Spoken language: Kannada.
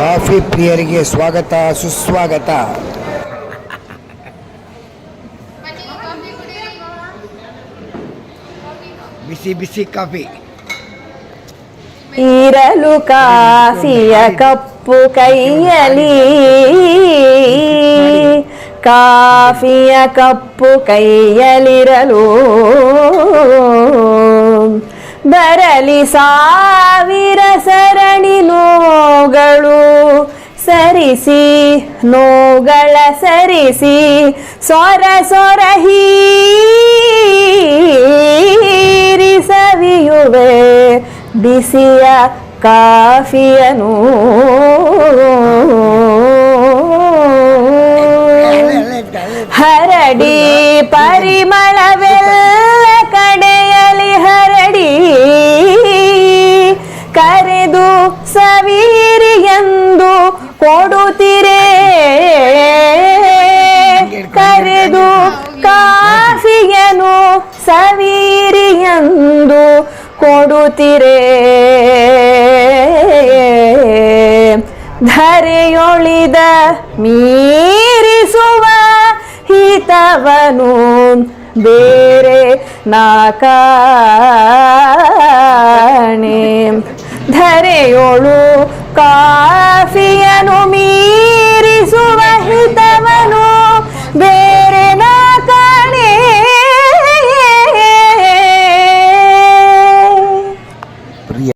ಕಾಫಿ ಪ್ರಿಯರಿಗೆ ಸ್ವಾಗತ, ಸುಸ್ವಾಗತ. ಬಿಸಿ ಬಿಸಿ ಕಾಫಿ. ಇರಲು ಕಾಫಿಯ ಕಪ್ಪು ಕೈಯಲಿ ಕಾಫಿಯ ಕಪ್ಪು ಕೈಯಲಿರಲು ಬರಲಿ ಸಾವಿರ ಸರಿಸಿ ನೋಗಳ ಸರಿಸಿ, ಸೊರ ಸೊರ ಹೀರಿ ಸವಿಯುವೆ ಬಿಸಿಯ ಕಾಫಿಯನು ಹರಡಿ ಪರಿಮಳವೆಲ್ಲ ಕಡೆಯಲಿ ಹರಡಿ ಕರೆದು ಸವೀರಿ ಎಂದು ಕೊಡುತ್ತಿರೇ? ಕರೆದು ಕಾಫಿಯನು ಸವೀರಿಯಂದು ಕೊಡುತ್ತಿರೇ? ಧರೆಯೊಳಿದ ಮೀರಿಸುವ ಹಿತವನು ಬೇರೆ ನಾಕಾಣೆ Café no me.